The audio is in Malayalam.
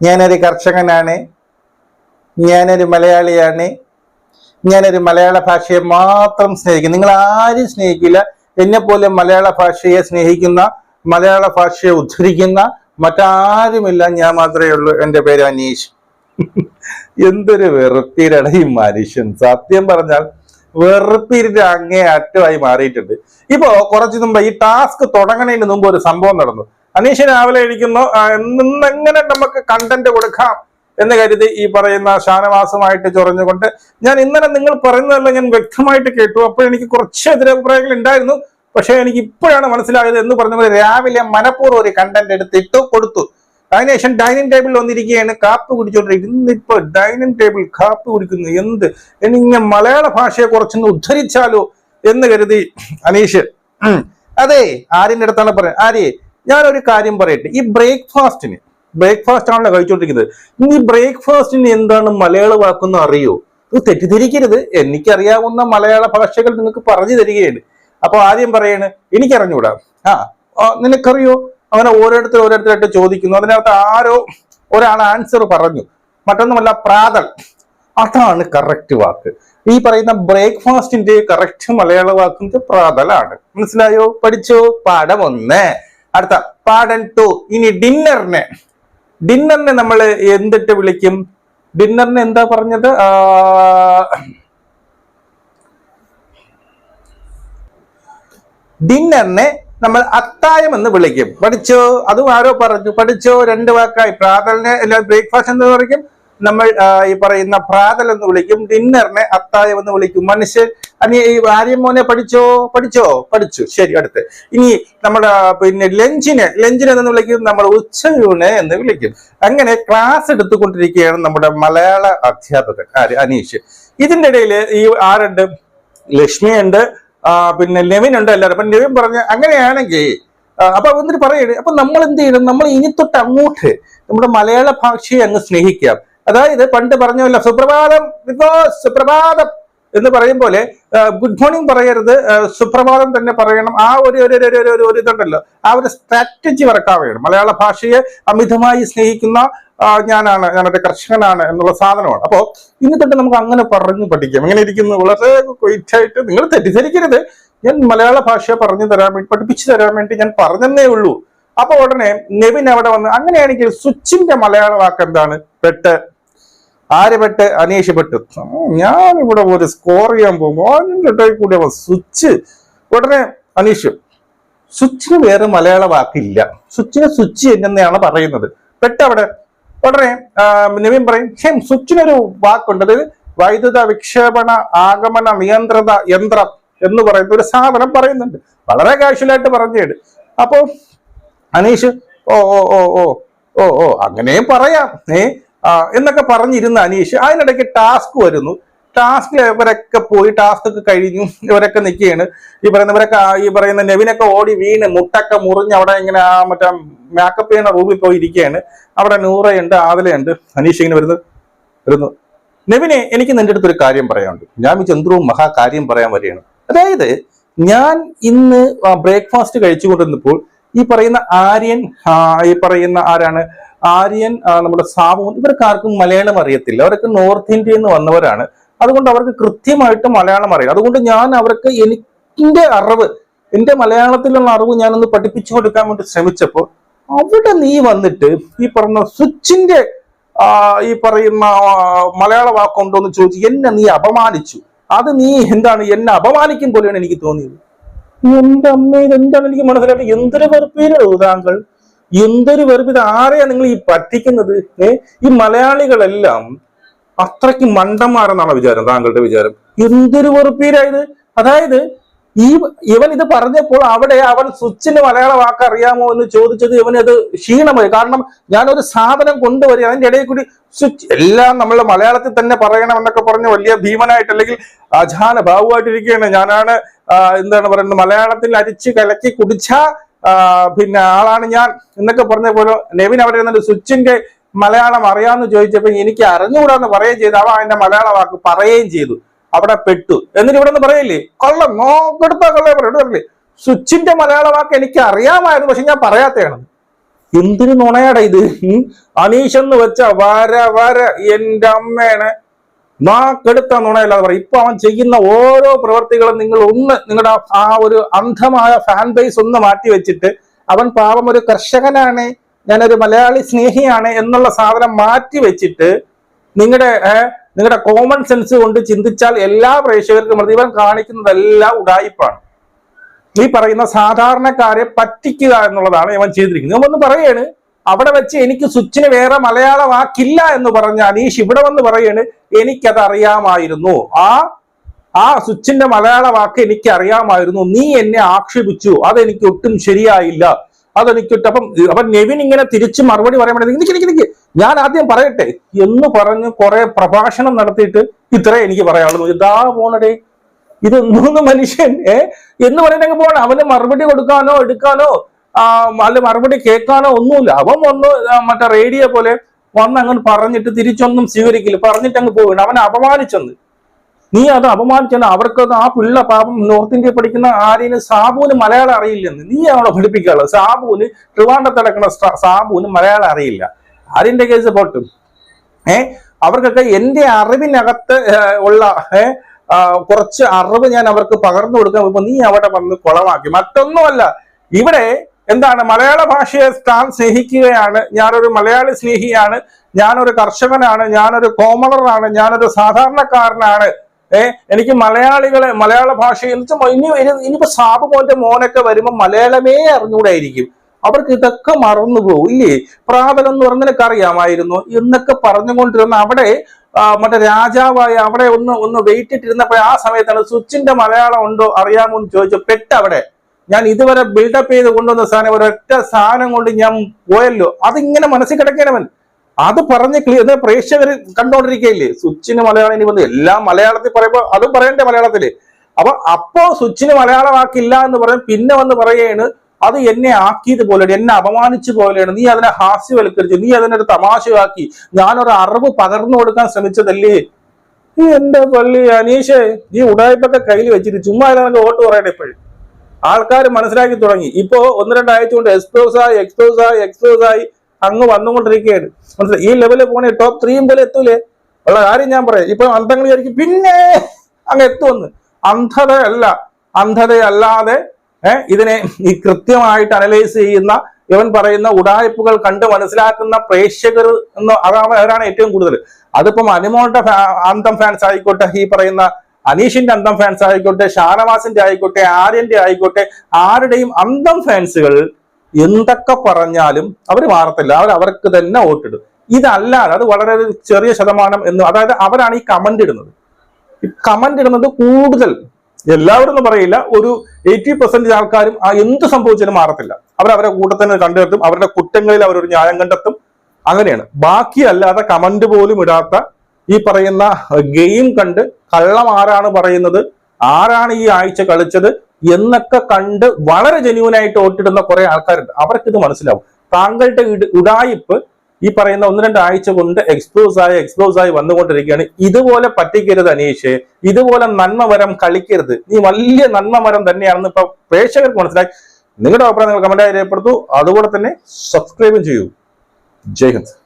ഞാനൊരു കർഷകനാണ്. ഞാനൊരു മലയാളിയാണ്. ഞാനൊരു മലയാള ഭാഷയെ മാത്രം സ്നേഹിക്കും. നിങ്ങൾ ആരും സ്നേഹിക്കില്ല. എന്നെപ്പോലെ പോലെ മലയാള ഭാഷയെ സ്നേഹിക്കുന്ന മലയാള ഭാഷയെ ഉദ്ധരിക്കുന്ന മറ്റാരുമില്ല. ഞാൻ മാത്രമേ ഉള്ളൂ. എന്റെ പേര് അനീഷ്. എന്തൊരു വെറുപ്പീരട ഈ മനുഷ്യൻ. സത്യം പറഞ്ഞാൽ വെറുപ്പീരിന്റെ അങ്ങേ അറ്റമായി മാറിയിട്ടുണ്ട്. ഇപ്പോ കുറച്ചു മുമ്പ് ഈ ടാസ്ക് തുടങ്ങണതിന് മുമ്പ് ഒരു സംഭവം നടന്നു. അനീഷ് രാവിലെ ഇരിക്കുന്നു എന്നെങ്ങനെ നമുക്ക് കണ്ടന്റ് കൊടുക്കാം എന്ന് കരുതി ഈ പറയുന്ന ഷാനവാസമായിട്ട് ചൊറഞ്ഞുകൊണ്ട് ഞാൻ ഇന്നലെ നിങ്ങൾ പറയുന്നതെല്ലാം ഞാൻ വ്യക്തമായിട്ട് കേട്ടു. അപ്പോൾ എനിക്ക് കുറച്ച് എതിരഭിപ്രായങ്ങൾ ഉണ്ടായിരുന്നു. പക്ഷേ എനിക്ക് ഇപ്പോഴാണ് മനസ്സിലായത് എന്ന് പറഞ്ഞ പോലെ രാവിലെ മനഃപൂർവം ഒരു കണ്ടന്റ് എടുത്തിട്ട് കൊടുത്തു. അതിനുശേഷം ഡൈനിങ് ടേബിളിൽ വന്നിരിക്കുകയാണ്. കാപ്പ് കുടിച്ചുകൊണ്ടിരിക്കുന്നത് ഇന്നിപ്പോ ഡൈനിങ് ടേബിൾ കാപ്പ് കുടിക്കുന്നു. എന്ത്? ഇനി ഇങ്ങനെ മലയാള ഭാഷയെ കുറച്ചൊന്ന് ഉദ്ധരിച്ചാലോ എന്ന് കരുതി അനീഷ്. അതെ ആര്യന്റെ അടുത്താണ് പറയുന്നത് ആര്യ ഞാനൊരു കാര്യം പറയട്ടെ. ഈ ബ്രേക്ക്ഫാസ്റ്റിന് ബ്രേക്ക്ഫാസ്റ്റ് ആണല്ലോ കഴിച്ചുകൊണ്ടിരിക്കുന്നത് ഇനി ബ്രേക്ക്ഫാസ്റ്റിന് എന്താണ് മലയാള വാക്കെന്ന് അറിയോ? ഇത് തെറ്റിദ്ധരിക്കരുത്. എനിക്കറിയാവുന്ന മലയാള ഭാഷകൾ നിങ്ങൾക്ക് പറഞ്ഞു തരികയാണ്. അപ്പൊ ആദ്യം പറയാണ് എനിക്കറിഞ്ഞൂടാ. ആ, നിനക്കറിയോ? അങ്ങനെ ഓരോരുത്തർ ഓരോരുത്തരായിട്ട് ചോദിക്കുന്നു. അതിനകത്ത് ആരോ ഒരാൾ ആൻസർ പറഞ്ഞു. മറ്റൊന്നുമല്ല പ്രാതൽ. അതാണ് കറക്റ്റ് വാക്ക്. ഈ പറയുന്ന ബ്രേക്ക്ഫാസ്റ്റിന്റെ കറക്റ്റ് മലയാള വാക്കിന്റെ പ്രാതലാണ്. മനസ്സിലായോ? പഠിച്ചോ? പാഠം ഒന്ന്. അടുത്ത പാഠം ടു ഇനി ഡിന്നറിനെ ഡിന്നറിനെ നമ്മൾ എന്തിട്ട് വിളിക്കും? ഡിന്നറിന് എന്താ പറഞ്ഞത്? ഡിന്നറിനെ നമ്മൾ അത്തായം എന്ന് വിളിക്കും. പഠിച്ചോ? അതും ആരോ പറഞ്ഞു. പഠിച്ചോ? രണ്ട് വാക്കായി. പ്രാതലിനെ ബ്രേക്ക്ഫാസ്റ്റ് എന്ന് പറയും നമ്മൾ ഈ പറയുന്ന പ്രാതൽ എന്ന് വിളിക്കും ഡിന്നറിനെ അത്തായം എന്ന് വിളിക്കും. മനുഷ്യൻ അനി ഈ ആര്യമോനെ പഠിച്ചോ? പഠിച്ചോ? പഠിച്ചു. ശരി അടുത്ത്. ഇനി നമ്മുടെ പിന്നെ ലഞ്ചിനെ ലഞ്ചിനെ എന്ന് വിളിക്കും നമ്മൾ ഉച്ചയൂണ് എന്ന് വിളിക്കും. അങ്ങനെ ക്ലാസ് എടുത്തുകൊണ്ടിരിക്കുകയാണ് നമ്മുടെ മലയാള അധ്യാപകൻ ആര് അനീഷ്. ഇതിന്റെ ഇടയിൽ ഈ ആരുണ്ട്? ലക്ഷ്മി ഉണ്ട് പിന്നെ ലെവിൻ ഉണ്ട് എല്ലാവരും. അപ്പം ലെവിൻ പറഞ്ഞ അങ്ങനെയാണെങ്കിൽ അപ്പൊ എന്നിട്ട് പറയണേ അപ്പൊ നമ്മൾ എന്ത് ചെയ്യണം? നമ്മൾ ഇനി തൊട്ട് അങ്ങോട്ട് നമ്മുടെ മലയാള ഭാഷയെ അങ്ങ് സ്നേഹിക്കാം. അതായത് പണ്ട് പറഞ്ഞല്ലോ സുപ്രഭാതം സുപ്രഭാതം എന്ന് പറയും പോലെ ഗുഡ് മോർണിംഗ് പറയരുത് സുപ്രഭാതം തന്നെ പറയണം. ആ ഒരു ഒരു ഒരു- ഒരു- ഒരു- ഇതുണ്ടല്ലോ. ആ ഒരു സ്ട്രാറ്റജി വർക്കാൻ വേണം. മലയാള ഭാഷയെ അമിതമായി സ്നേഹിക്കുന്ന ഞാനാണ് ഞാനൊരു കർഷകനാണ് എന്നുള്ള സാധനമാണ്. അപ്പോൾ ഇനി തൊട്ട് നമുക്ക് അങ്ങനെ പറഞ്ഞു പഠിക്കാം. ഇങ്ങനെ ഇരിക്കുന്നു. വളരെ ക്വൈറ്റായിട്ട് നിങ്ങൾ തെറ്റിദ്ധരിക്കരുത്. ഞാൻ മലയാള ഭാഷ പറഞ്ഞു തരാൻ വേണ്ടി പഠിപ്പിച്ചു തരാൻ വേണ്ടി ഞാൻ പറഞ്ഞതേ ഉള്ളൂ. അപ്പോൾ ഉടനെ നെവിൻ അവിടെ വന്ന് അങ്ങനെയാണെങ്കിൽ സ്വിച്ചിന്റെ മലയാള വാക്ക് എന്താണ്? പെട്ട് ആര് അന്വേഷിപ്പെട്ടു ഞാനിവിടെ പോലെ സ്കോർ ചെയ്യാൻ പോകുമ്പോൾ അതിന്റെ ഇടയിൽ കൂടി അവൻ സ്വിച്ച്. ഉടനെ അനീഷ് സ്വിച്ചിന് വേറെ മലയാള വാക്കില്ല. സ്വിച്ചിന് സ്വിച്ച് എന്നെയാണ് പറയുന്നത്? പെട്ടവിടെ. ഉടനെ നിവിൻ പറയും ഷേം സ്വിച്ചിനൊരു വാക്കുണ്ട്. അതായത് വൈദ്യുത വിക്ഷേപണ ആഗമന നിയന്ത്രിത യന്ത്രം എന്ന് പറയുന്ന ഒരു സാധനം പറയുന്നുണ്ട്. വളരെ കാഷ്വലായിട്ട് പറഞ്ഞേട് അപ്പോൾ അനീഷ് ഓ ഓ ഓ ഓ ഓ ഓ അങ്ങനെയും പറയാം. ഏ ആ, എന്നൊക്കെ പറഞ്ഞിരുന്ന അനീഷ് അതിനിടയ്ക്ക് ടാസ്ക് വരുന്നു. ടാസ്കിൽ ഇവരൊക്കെ പോയി ടാസ്ക് ഒക്കെ കഴിഞ്ഞു. ഇവരൊക്കെ നിൽക്കുകയാണ്. ഈ പറയുന്ന ഇവരൊക്കെ ഈ പറയുന്ന നെവിനൊക്കെ ഓടി വീണ് മുട്ടൊക്കെ മുറിഞ്ഞ് അവിടെ ഇങ്ങനെ ആ മറ്റേ മേക്കപ്പ് ചെയ്യുന്ന റൂമിൽ പോയി ഇരിക്കുകയാണ്. അവിടെ നൂറയുണ്ട് ആതിലയുണ്ട് അനീഷ് ഇങ്ങനെ വരുന്നത് വരുന്നു. നെവിനെ എനിക്ക് നിന്റെ അടുത്ത് ഒരു കാര്യം പറയാനുണ്ട്. ഞാൻ ഈ ചന്ദ്രവും മഹാകാര്യം പറയാൻ വരികയാണ്. അതായത് ഞാൻ ഇന്ന് ബ്രേക്ക്ഫാസ്റ്റ് കഴിച്ചുകൊണ്ടിരുന്നപ്പോൾ ഈ പറയുന്ന ആര്യൻ ഈ പറയുന്ന ആരാണ്? ആര്യൻ നമ്മുടെ സാബു ഇവർക്ക് ആർക്കും മലയാളം അറിയത്തില്ല. അവരൊക്കെ നോർത്ത് ഇന്ത്യയിൽ നിന്ന് വന്നവരാണ്. അതുകൊണ്ട് അവർക്ക് കൃത്യമായിട്ട് മലയാളം അറിയാം. അതുകൊണ്ട് ഞാൻ അവർക്ക് എനിക്കിന്റെ അറിവ് എന്റെ മലയാളത്തിലുള്ള അറിവ് ഞാനൊന്ന് പഠിപ്പിച്ചു കൊടുക്കാൻ വേണ്ടി ശ്രമിച്ചപ്പോൾ അവിടെ നീ വന്നിട്ട് ഈ പറഞ്ഞ സ്വിച്ചിന്റെ ഈ പറയുന്ന മലയാള വാക്കുണ്ടോ എന്ന് ചോദിച്ചു എന്നെ നീ അപമാനിച്ചു. അത് നീ എന്താണ് എന്നെ അപമാനിക്കും പോലെയാണ് എനിക്ക് തോന്നിയത്. എന്റെ അമ്മയിൽ എന്താണ് എനിക്ക് മനസ്സിലായിട്ട് എന്തൊരു വെറുപ്പീരോ താങ്കൾ എന്തൊരു വെറുപ്പ് ഇത്? ആരെയാണ് നിങ്ങൾ ഈ പറ്റിക്കുന്നത്? ഈ മലയാളികളെല്ലാം അത്രയ്ക്ക് മണ്ടന്മാരെന്നാണ് വിചാരം താങ്കളുടെ വിചാരം. എന്തൊരു വെറുപ്പീരായത് അതായത് ഈ ഇവൻ ഇത് പറഞ്ഞപ്പോൾ അവിടെ അവൻ സ്വിച്ചിന് മലയാള വാക്ക് അറിയാമോ എന്ന് ചോദിച്ചത് ഇവന് അത് ക്ഷീണമായി. കാരണം ഞാനൊരു സാധനം കൊണ്ടുവരിക അതിന്റെ ഇടയിൽ കൂടി സ്വിച്ച് എല്ലാം നമ്മൾ മലയാളത്തിൽ തന്നെ പറയണം എന്നൊക്കെ പറഞ്ഞ് വലിയ ഭീമനായിട്ട് അല്ലെങ്കിൽ അജാന ഭാവുമായിട്ടിരിക്കുകയാണ് ഞാനാണ് എന്താണ് പറയുന്നത് മലയാളത്തിൽ അരിച്ച് കലക്കി കുടിച്ച പിന്നെ ആളാണ് ഞാൻ എന്നൊക്കെ പറഞ്ഞ പോലെ നെവിൻ അവിടെ ഇരുന്നിട്ട് സ്വിച്ചിന്റെ മലയാളം അറിയാമെന്ന് ചോദിച്ചപ്പോൾ എനിക്ക് അറിഞ്ഞുകൂടാന്ന് പറയുകയും ചെയ്തു. അവ അതിന്റെ മലയാള വാക്ക് പറയുകയും ചെയ്തു. അവിടെ പെട്ടു. എന്നിട്ട് ഇവിടെ നിന്ന് പറയില്ലേ? കൊള്ളം. നോക്കെടുത്താ കൊള്ളേ പറയല്ലേ സ്വിച്ചിന്റെ മലയാള വാക്ക് എനിക്ക് അറിയാമായിരുന്നു പക്ഷെ ഞാൻ പറയാത്തയാണ് എന്തിനു നുണയാടാ ഇത്? അനീഷ് എന്ന് വെച്ച വര വര എന്റെ അമ്മേനെ. നാക്കെടുത്ത നുണയല്ലാതെ പറയും. ഇപ്പൊ അവൻ ചെയ്യുന്ന ഓരോ പ്രവർത്തികളും നിങ്ങൾ ഒന്ന് നിങ്ങളുടെ ആ ഒരു അന്ധമായ ഫാൻ ബേസ് ഒന്ന് മാറ്റി വെച്ചിട്ട് അവൻ പാവം ഒരു കർഷകനാണ് ഞാനൊരു മലയാളി സ്നേഹിയാണ് എന്നുള്ള സാധനം മാറ്റി വെച്ചിട്ട് നിങ്ങളുടെ നിങ്ങളുടെ കോമൺ സെൻസ് കൊണ്ട് ചിന്തിച്ചാൽ എല്ലാ പ്രേക്ഷകർക്കും ഇവൻ കാണിക്കുന്നതെല്ലാം ഉടായിപ്പാണ്. ഈ പറയുന്ന സാധാരണക്കാരെ പറ്റിക്കുക എന്നുള്ളതാണ് ഇവൻ ചെയ്തിരിക്കുന്നത്. ഇവൻ ഒന്ന് പറയാണ് അവിടെ വെച്ച് എനിക്ക് സ്വിച്ചിന് വേറെ മലയാള വാക്കില്ല എന്ന് പറഞ്ഞ അനീഷ് ഇവിടെ വന്ന് പറയാണ് എനിക്കത് അറിയാമായിരുന്നു ആ ആ സ്വിച്ചിന്റെ മലയാള വാക്ക് എനിക്ക് അറിയാമായിരുന്നു നീ എന്നെ ആക്ഷേപിച്ചു. അതെനിക്ക് ഒട്ടും ശരിയായില്ല. അതെനിക്ക് അപ്പം അപ്പൊ നെവിൻ ഇങ്ങനെ തിരിച്ച് മറുപടി പറയാൻ വേണ്ടി നിക്ക് നിക്ക് നിക്ക് ഞാൻ ആദ്യം പറയട്ടെ. എന്ന് പറഞ്ഞ് കുറെ പ്രഭാഷണം നടത്തിയിട്ട് ഇത്രേ എനിക്ക് പറയാനുള്ളൂ. ഇതാ പോണടേ. ഇത് മൂന്ന് മനുഷ്യൻ ഏ? എന്ന് പറയുന്നെങ്കിൽ പോണം. അവന് മറുപടി കൊടുക്കാനോ എടുക്കാനോ അല്ല മറുപടി കേൾക്കാനോ ഒന്നുമില്ല. അവൻ വന്ന് മറ്റേ റേഡിയോ പോലെ വന്ന് അങ്ങ് പറഞ്ഞിട്ട് തിരിച്ചൊന്നും സ്വീകരിക്കില്ല. പറഞ്ഞിട്ട് അങ്ങ് പോവുകയാണ്. അവനെ അപമാനിച്ചെന്ന്. നീ അത് അപമാനിച്ചെന്ന് അവർക്കത് ആ പിള്ള പാപം നോർത്ത് ഇന്ത്യ പഠിക്കുന്ന ആര്യന് സാബുവിന് മലയാളം അറിയില്ലെന്ന്. നീ അവളെ പഠിപ്പിക്കാനുള്ളത്? സാബുവിന് ട്രിവാണ്ടത്ത് നടക്കുന്ന സ- സാബുവിന് മലയാളം അറിയില്ല. ആര്യന്റെ കേസ് പോട്ടും. ഏ? അവർക്കൊക്കെ എന്റെ അറിവിനകത്ത് ഉള്ള കുറച്ച് അറിവ് ഞാൻ അവർക്ക് പകർന്നു കൊടുക്കാൻ ഇപ്പൊ നീ അവിടെ വന്ന് കുളമാക്കി. മറ്റൊന്നുമല്ല. ഇവിടെ എന്താണ്? മലയാള ഭാഷയെ താൻ സ്നേഹിക്കുകയാണ്. ഞാനൊരു മലയാളി സ്നേഹിയാണ്. ഞാനൊരു കർഷകനാണ്. ഞാനൊരു കോമണറാണ് ഞാനൊരു സാധാരണക്കാരനാണ്. ഏർ എനിക്ക് മലയാളികളെ മലയാള ഭാഷയിൽ ഇനി ഇനി- ഇനിയിപ്പോ സാബു മോന്റെ മോനൊക്കെ വരുമ്പോ മലയാളമേ അറിഞ്ഞുകൂടായിരിക്കും അവർക്ക് ഇതൊക്കെ മറന്നു പോകും ഇല്ലേ? പ്രാതലം എന്ന് പറഞ്ഞ നിനക്ക് അറിയാമായിരുന്നു. എന്നൊക്കെ പറഞ്ഞുകൊണ്ടിരുന്ന അവിടെ മറ്റേ രാജാവായി അവിടെ ഒന്ന് ഒന്ന് വെയിറ്റ് ഇട്ടിരുന്നപ്പോ ആ സമയത്താണ് സ്വിച്ചിന്റെ മലയാളം ഉണ്ടോ അറിയാമോ എന്ന് ചോദിച്ചു പെട്ട് അവിടെ ഞാൻ ഇതുവരെ ബിൽഡപ്പ് ചെയ്ത് കൊണ്ടുവന്ന സാധനം ഒരൊറ്റ സാധനം കൊണ്ട് ഞാൻ പോയല്ലോ. അതിങ്ങനെ മനസ്സിൽ കിടക്കണവൻ അത് പറഞ്ഞ് ക്ലിയർ പ്രേക്ഷകർ കണ്ടോണ്ടിരിക്കയില്ലേ? സ്വിച്ചിന് മലയാളം ഇനി വന്ന് എല്ലാം മലയാളത്തിൽ പറയുമ്പോൾ അതും പറയണ്ടേ മലയാളത്തിൽ. അപ്പൊ അപ്പോ സ്വിച്ചിന് മലയാളമാക്കില്ല എന്ന് പറയും പിന്നെ വന്ന് പറയാണ് അത് എന്നെ ആക്കിയത് പോലെയാണ് എന്നെ അപമാനിച്ചു പോലെയാണ്. നീ അതിനെ ഹാസ്യവൽക്കരിച്ചു നീ അതിനൊരു തമാശയാക്കി. ഞാനൊരു അറിവ് പകർന്നു കൊടുക്കാൻ ശ്രമിച്ചതല്ലേ? നീ എന്റെ പള്ളി അനീഷേ നീ ഉടായ്പൊക്കെ കയ്യിൽ വെച്ചിട്ട് ചുമ്മാ അതിനെ വോട്ട് പറയണേ ഇപ്പോഴും. ആൾക്കാർ മനസ്സിലാക്കി തുടങ്ങി. ഇപ്പോ ഒന്ന് രണ്ടാഴ്ച കൊണ്ട് എക്സ്പ്ലോസ് ആയി എക്സ്പ്ലോസ് ആയി എക്സ്പ്ലോസ് ആയി അങ്ങ് വന്നുകൊണ്ടിരിക്കുകയാണ്. മനസ്സിലായി? ഈ ലെവലിൽ പോണേ ടോപ്പ് ത്രീയും പോലെ എത്തൂലേ? ഉള്ള കാര്യം ഞാൻ പറയാം. ഇപ്പൊ അന്ധങ്ങൾ വിചാരിക്കും പിന്നെ അങ്ങ് എത്തുമെന്ന്. അന്ധതയല്ല അന്ധതയല്ലാതെ ഇതിനെ ഈ കൃത്യമായിട്ട് അനലൈസ് ചെയ്യുന്ന ഇവൻ പറയുന്ന ഉടായ്പകൾ കണ്ട് മനസ്സിലാക്കുന്ന പ്രേക്ഷകർ എന്ന് അതാണ് അവരാണ് ഏറ്റവും കൂടുതൽ. അതിപ്പം അനുമോളുടെ അന്തം ഫാൻസ് ആയിക്കോട്ടെ ഈ പറയുന്ന അനീഷിന്റെ അന്തം ഫാൻസ് ആയിക്കോട്ടെ ഷാനവാസിന്റെ ആയിക്കോട്ടെ ആര്യന്റെ ആയിക്കോട്ടെ ആരുടെയും അന്തം ഫാൻസുകൾ എന്തൊക്കെ പറഞ്ഞാലും അവർ മാറത്തില്ല. അവർ അവർക്ക് തന്നെ വോട്ടിടും. ഇതല്ലാതെ അത് വളരെ ചെറിയ ശതമാനം എന്ന് അതായത് അവരാണ് ഈ കമന്റ് ഇടുന്നത്. കമന്റ് ഇടുന്നത് കൂടുതൽ എല്ലാവരും ഒന്നും പറയില്ല. ഒരു എയ്റ്റി പെർസെന്റേജ് ആൾക്കാരും ആ എന്ത് സംഭവിച്ചാലും മാറത്തില്ല. അവർ അവരെ കൂട്ടത്തിന് കണ്ടെത്തും. അവരുടെ കുറ്റങ്ങളിൽ അവരൊരു ന്യായം കണ്ടെത്തും. അങ്ങനെയാണ്. ബാക്കി അല്ലാതെ കമന്റ് പോലും ഇടാത്ത ഈ പറയുന്ന ഗെയിം കണ്ട് കള്ളം ആരാണ് പറയുന്നത്? ആരാണ് ഈ ആഴ്ച കളിച്ചത്? എന്നൊക്കെ കണ്ട് വളരെ ജെന്യൂൻ ആയിട്ട് വോട്ടിടുന്ന കുറെ ആൾക്കാരുണ്ട്. അവർക്ക് ഇത് മനസ്സിലാവും. താങ്കളുടെ ഉടായിപ്പ് ഈ പറയുന്ന ഒന്ന് രണ്ട് ആഴ്ച കൊണ്ട് എക്സ്പോസ് ആയി എക്സ്പോസ് ആയി വന്നുകൊണ്ടിരിക്കുകയാണ്. ഇതുപോലെ പറ്റിക്കരുത് അനീഷ്. ഇതുപോലെ നന്മമരം കളിക്കരുത്. നീ വലിയ നന്മമരം തന്നെയാണെന്ന് ഇപ്പൊ പ്രേക്ഷകർക്ക് മനസ്സിലായി. നിങ്ങളുടെ അഭിപ്രായം നിങ്ങൾ കമന്റായി രേഖപ്പെടുത്തൂ. അതുപോലെ തന്നെ സബ്സ്ക്രൈബും ചെയ്യൂ. ജയ് ഹിന്ദ്.